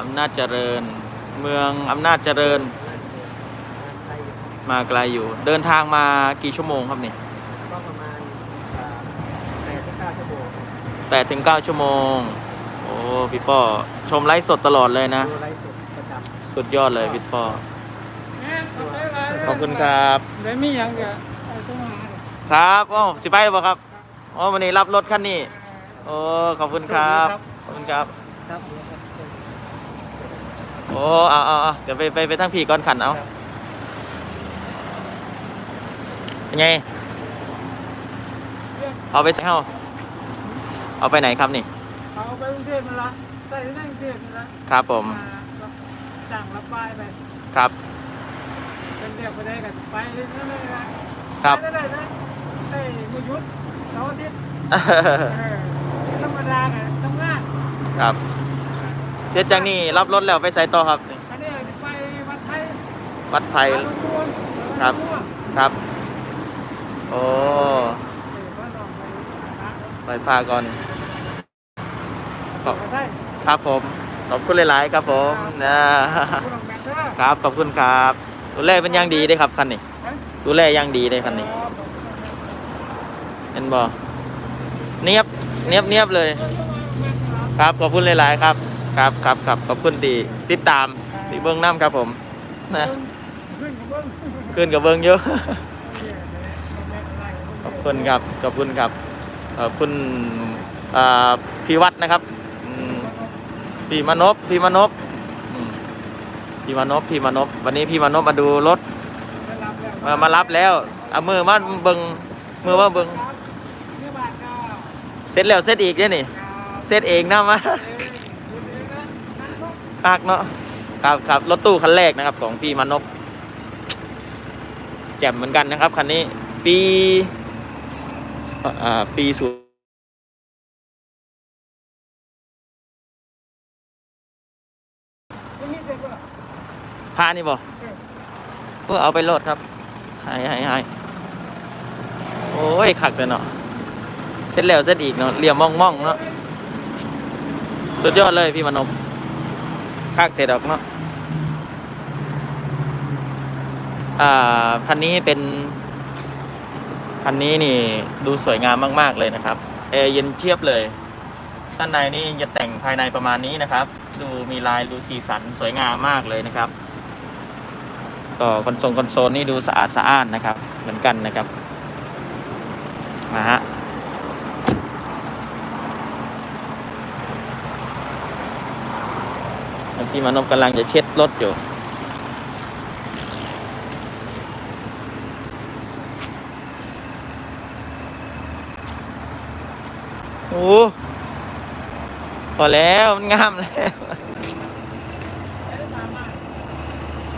อำนาจเจริญ เมืองอำนาจเจริญ มาไกลอยู่ เดินทางมากี่ชั่วโมงครับนี่ก็ประมาณแปดถึงเก้าชั่วโมงแปดถึงเก้าชั่วโมง โอ้พี่ป้อชมไลฟ์สดตลอดเลยนะ ดูไลฟ์สดประจสุดยอดเลยพี่ป้อขอบคุณครับำเลยมีอย่างเดียวไอ้ต้องมาครับอ๋อสิไปบ่ครับอ๋อวันนี้รับรถคันนี้ โอ้ขอบคุณครับ ขอบคุณครับครับ โอ้เอาเอาเอาเดี๋ยวไปไปไปทั้งพี่ก่อนขันเอาเป็นไง เอาไปใส่เฮาเอาไปไหนครับนี่ เอาไปกรุงเทพมาละใส่ที่นั่งกรุงเทพมาละครับผมรับจ้างรับป้ายไปครับ เป็นเรียกไปได้กันไปเรื่อยๆนะครับได้ได้ได้ได้มือยุดเสาร์อาทิตย์เออธรรมดาไงทำงานครับ เสร็จจากนี้รับรถแล้วไปใส่ต่อครับ อันนี้ไปวัดไทยวัดไทยวัดหลวงปู่ครับ ครับ โอ้เออวัดหลวงปู่ไปพาก่อนขอบวัดไทยครับผม ขอบคุณหลาย ๆ ครับผมนะผู้ลงแบบเด้อครับ ขอบคุณครับ ดูแลเป็นอย่างดีเลยครับคันนี้ฮะดูแลอย่างดีเลยคันนี้เป็นบอเนียบเนียบเนียบเลย ครับ ขอบคุณหลาย ๆ ครับ ครับครับครับขอบคุณที่ติดตามที่เบิ้งน้ำครับผมนะขึ้นกับเบิ้งขึ้นกับเบิ้งเยอะ ขอบคุณครับขอบคุณครับขอบคุณพี่วัดนะครับพี่มานพพี่มานพพี่มานพพี่มานพวันนี้พี่มานพมาดูรถมามารับแล้วเอามือมาเบิงมือมาเบิงเสร็จแล้วเสร็จอีกเนี่ยนี่เสร็จเองนะมา คากเนาะครับครับรถตู้คันแรกนะครับ ของพี่มานพแจ่มเหมือนกันนะครับคันนี้ ปีอ่าปีศูนย์พานี่บ่เพื่อเอาไปโหลดครับให้ให้ให้โอ้ยขักเลยเนาะเสร็จแล้วเสร็จอีกเนาะเหลี่ยมมองมองเนาะสุดยอดเลยพี่มานพ คักเตดอกเนาะอ่าคันนี้เป็น คันนี้นี่ดูสวยงามมาก ๆ เลยนะครับแอร์เย็นเชียบเลยด้านในนี่จะแต่งภายในประมาณนี้นะครับ ดูมีลายดูสีสันสวยงามมากเลยนะครับ ก็คอนโซลคอนโซลนี่ดูสะอาดสะอ้านนะครับ เหมือนกันนะครับนะฮะ พี่มานพกำลังจะเช็ดรถอยู่ โอ้พอแล้วมันงามแล้ว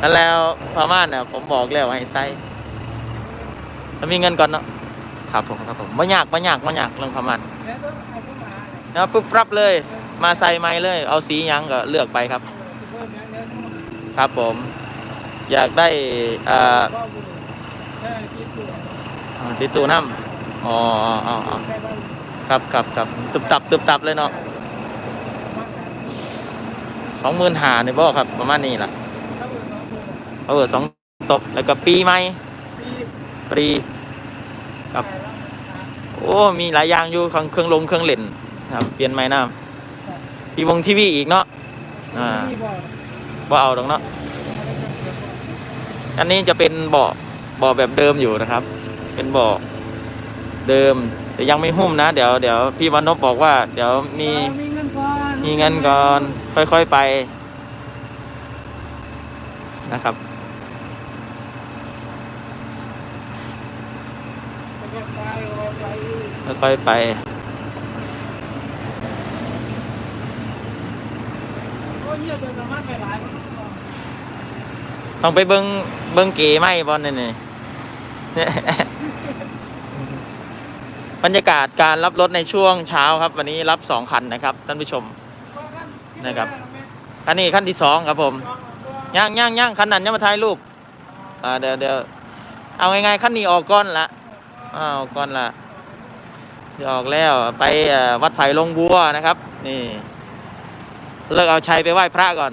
นั่นแล้วพม่านเนี่ยผมบอกแล้วให้ใส่ถ้ามีเงินก่อนเนาะครับผมครับผมไม่ยากไม่ยากไม่ยากเรื่องพม่านะปุ๊บปรับเลย มาใส่ไม้เลย เอาสียังก็เลือกไปครับ ครับผม อยากได้อ่าติดตูน้ำอ๋ออ๋ออ๋อครับครับครับตึบตับตึบตับเลยเนาะสองหมื่นหาเนี่ยบ่ครับ ประมาณนี้ล่ะเออสองตบแล้วก็ปีใหมปรีครับ โอ้ มีหลายอย่างอยู่เครื่องลงเครื่องเล่นครับ เปลี่ยนไม้น้ำทีวงทีวีอีกเนาะอ่า บ่เอาดอกเนาะอันนี้จะเป็นเบาะเบาะแบบเดิมอยู่นะครับ เป็นเบาะเดิม แต่ยังไม่หุ้มนะ เดี๋ยวเดี๋ยวพี่วันนพบอกว่า เดี๋ยวมีมีเงินก่อนค่อยๆไปนะครับค่อยๆไปโอ้ยเยเดินมาณไปหลาย ต้องไปเบิงเบิงเก๋ไหมบอลนี่นี่บรรยากาศการรับรถในช่วงเช้าครับ วันนี้รับสองคันนะครับท่านผู้ชมนะครับคันนี้คันที่สองครับผมย่างย่างย่างคันนั้นยังมาถ่ายรูปอ่าเดี๋ยวเดี๋ยวเอาไงๆคันนี้ออกก้อนละอ้าวก้อนละออกแล้วไปวัดไผ่ลงบัวนะครับ นี่ เลิกเอาชัยไปไหว้พระก่อน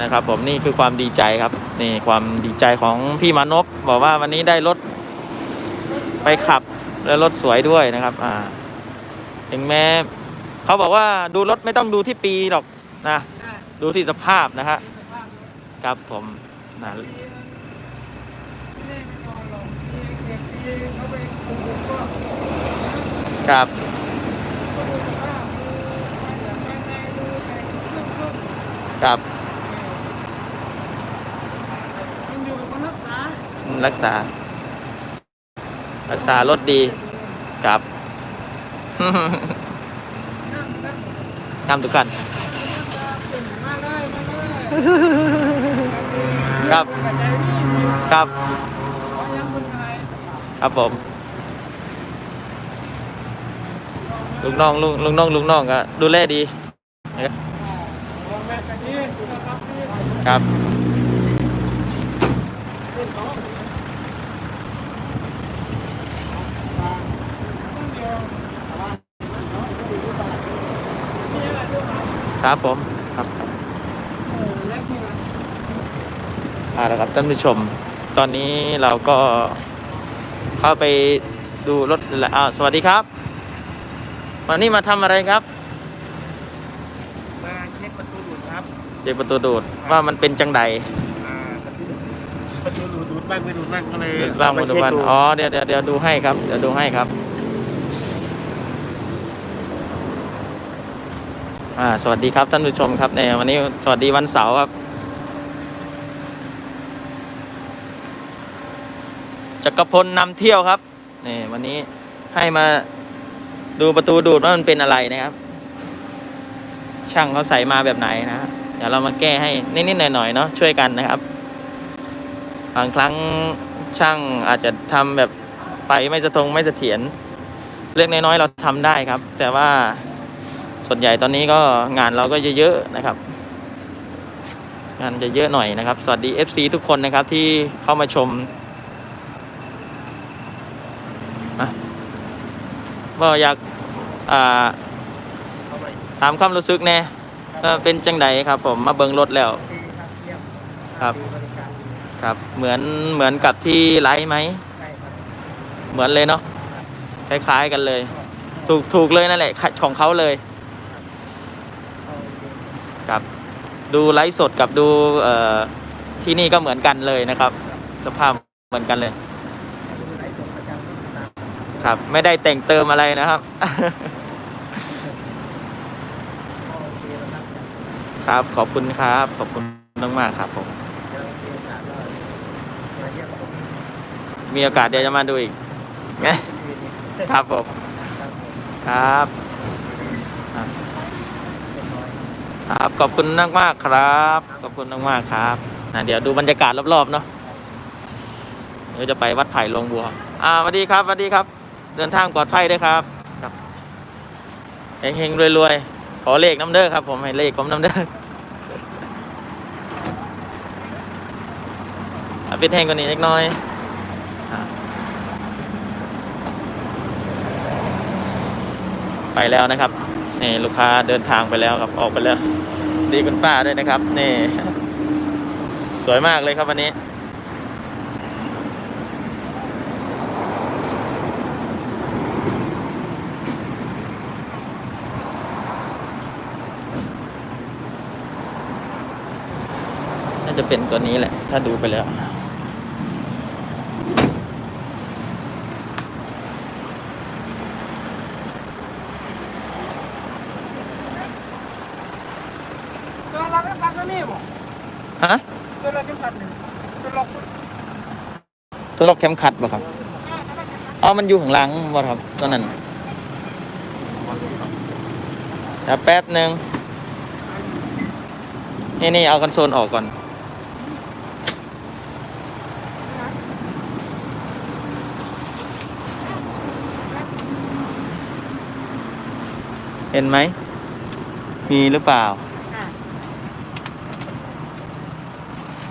นะครับผมนี่คือความดีใจครับ นี่ความดีใจของพี่มานพบอกว่าวันนี้ได้รถไปขับแล้วรถสวยด้วยนะครับอ่าถึงแม้ เขาบอกว่าดูรถไม่ต้องดูที่ปีหรอกนะดูที่สภาพนะฮะครับผมนะครับ ก็ดูสภาพดูอย่างภายในดูแต่งเครื่องเครื่อง ครับมันอยู่กับคนรักษารักษา รักษารถดีครับนั่งนั่งนำทุกกัน มาเลยมาเลยครับ กระจายนี่มีครับ ขอยังคนอะไรครับผมลูกน้องลูกลูกน้องลูกน้องก็ดูแลดี วางแม่กะทิคุณภาพนี่ ครับ ครับผม ครับครับโอ้เล็กนี่นะอ่าล้วครับท่านผู้ชม ตอนนี้เราก็เข้าไปดูรถแล้วสวัสดีครับ วันนี้มาทำอะไรครับ มาเช็คประตูดูดครับ เด็กประตูดูดว่ามันเป็นจังใดอ่าประตูดูดดูดบ้างไม่ดูดบ้างก็เลยบ้างบนวันอ๋อเดี๋ยวเดี๋ยวเดี๋ยวดูให้ครับเดี๋ยวดูให้ครับ อ่า สวัสดีครับท่านผู้ชมครับในวันนี้สวัสดีวันเสาร์ครับ จักรพลนำเที่ยวครับนี่วันนี้ให้มาดูประตูดูดว่ามันเป็นอะไรนะครับ ช่างเขาใส่มาแบบไหนนะฮะ เดี๋ยวเรามาแก้ให้นิดๆหน่อยๆเนาะช่วยกันนะครับ บางครั้งช่างอาจจะทำแบบไฟไม่สะทงไม่เสถียรเล็กน้อยๆเราทำได้ครับ แต่ว่าส่วนใหญ่ตอนนี้ก็งานเราก็เยอะๆนะครับ งานจะเยอะหน่อยนะครับ สวัสดี FC ทุกคนนะครับที่เข้ามาชมอะก็อยากอ่าถามความรู้สึกแน่ว่า เป็นจังใดครับ ผมมาเบิงรถแล้ว ครับครับ เหมือนเหมือนกับที่ไลฟ์ไหมเหมือนเลยเนาะคล้าย ๆกันเลย ถูกถูกเลยนั่นแหละของเขาเลยครับ ดูไลฟ์สดกับดูเอ่อที่นี่ก็เหมือนกันเลยนะครับ สภาพเหมือนกันเลย ครับ ไม่ได้แต่งเติมอะไรนะครับ ครับ ขอบคุณครับ ขอบคุณมากๆครับผม มีโอกาสเดี๋ยวจะมาดูอีกครับผม ครับ ครับ ขอบคุณมากมากครับ ขอบคุณมากมากๆครับนะเดี๋ยวดูบรรยากาศรอบๆเนาะเดี๋ยวจะไปวัดไผ่ลงบัว อ่าสวัสดีครับสวัสดีครับ เดินทางปลอดภัยด้วยครับครับเฮงๆรวยๆ ขอเลขน้ำเด้อครับ ผมให้เลขผมน้ำเด้อเอาปิดแห้งกว่านี้เล็กน้อยอไปแล้วนะครับนี่ลูกค้าเดินทางไปแล้วครับออกไปแล้ว ดีคุณป้าด้วยนะครับ นี่ สวยมากเลยครับวันนี้ จะเป็นตัวนี้แหละ ถ้าดูไปแล้วตัวเราไม่ฟังตัวนี้บ่ฮะตัวเราไม่ฟังหนึ่งตัวเราตัวล็อกเข็มขัดบ่ครับอ๋อมันอยู่ข้างหลังบ่ครับตัวนั้นเดี๋ยวแป๊บหนึ่งนี่นี่เอาคอนโซลออกก่อน เห็นไหม มีหรือเปล่า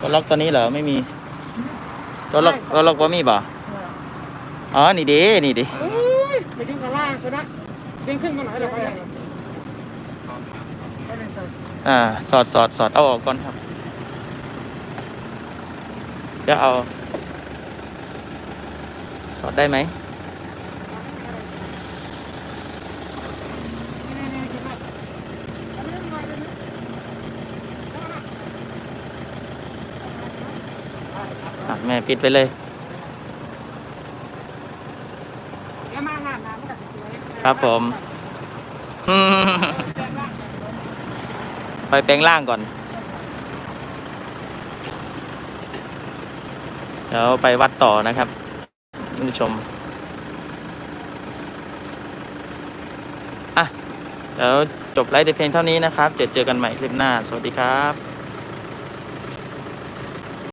ตัวล็อกตัวนี้เหรอไม่มีตัวล็อกตัวล็อกว่ามีบ่อ๋อนี่ดินี่ดิอืมไปยุ่งกับล่างตัวนะดึงขึ้นมาหน่อยเดี๋ยวไปไปเลยสิอ่าสอดสอดสอดเอาออกก่อนครับเดี๋ยวเอา สอดได้ไหม แม่ปิดไปเลยครับผม ไปแปลงร่างก่อน เดี๋ยวไปวัดต่อนะครับท่านผู้ชม อะเดี๋ยวจบไลฟ์แต่เพียงเท่านี้นะครับ เจอเจอกันใหม่คลิปหน้า สวัสดีครับ